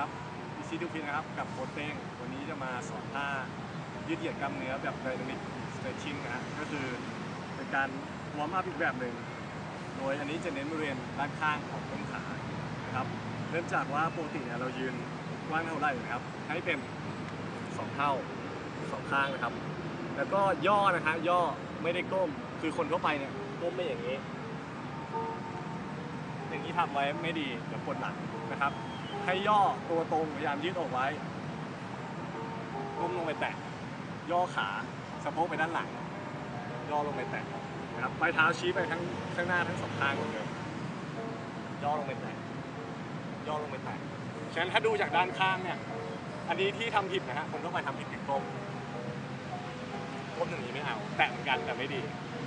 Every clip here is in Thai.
ครับพิชิตทุกทีนะครับกับโคเต้งวันนี้จะมาสอนท่ายืดเหยียดกล้ามเนื้อแบบไดนามิกสเตรชชิ่งนะฮะก็คือเป็นการวอร์มอัพอีกแบบหนึ่งโดยอันนี้จะเน้นบริเวณด้านข้างของต้นขานะครับเริ่มจากว่าปกติเนี่ยเรายืนกว้างเท่าไหร่นะครับ ให้เป็นสองเท่าสองข้างนะครับ แล้วก็ย่อนะฮะย่อไม่ได้ก้มคือคนทั่วไปเนี่ยก้มไม่อย่างนี้ อย่างนี้ทำไว้ไม่ดีเดี๋ยวปวดหลังนะครับ ให้ย่อตัวตรงพยายามยืดอกไว้ก้มลงไปแตะ ย่อขาสะโพกไปด้านหลัง ย่อลงไปแตะนะครับปลายเท้าชี้ไปทั้งข้างหน้าทั้งสองข้างหมดเลยย่อลงไปแตะย่อลงไปแตะฉะนั้นถ้าดูจากด้านข้างเนี่ย อันนี้ที่ทำผิดนะฮะคนทั่วไปทำผิดคือก้มก้มอย่างนี้ไม่เอา แตะเหมือนกันแต่ไม่ดี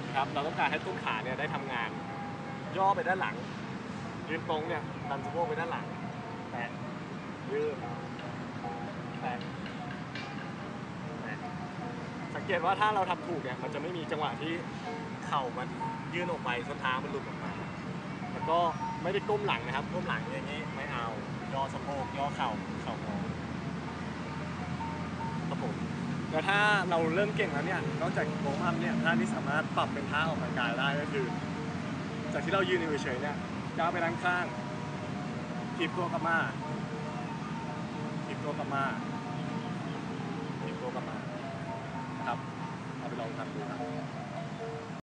นะครับ เราต้องการให้ต้นขาเนี่ยได้ทำงาน ย่อไปด้านหลังยืนตรงเนี่ยดันสะโพกไปด้านหลัง แตะยืดแตะแตะสังเกตว่าถ้าเราทำถูกเนี่ยมันจะไม่มีจังหวะที่เข่ามันยื่นออกไปส้นเท้ามันหลุดออกมาแล้วก็ไม่ได้ก้มหลังนะครับก้มหลังอย่างนี้ไม่เอาย่อสะโพกย่อเข่าเข่างอครับผมแล้วถ้าเราเริ่มเก่งแล้วเนี่ยนอกจากโวมอัพเนี่ยท่าที่สามารถปรับเป็นท่าออกกำลังกายได้ก็คือ จากที่เรายืนอยู่เฉยๆเนี่ยก้าวไปด้านข้าง ถีบตัวกลับมาถีบตัวกลับมาถีบตัวกลับมาครับเอาไปลองทำดูครับ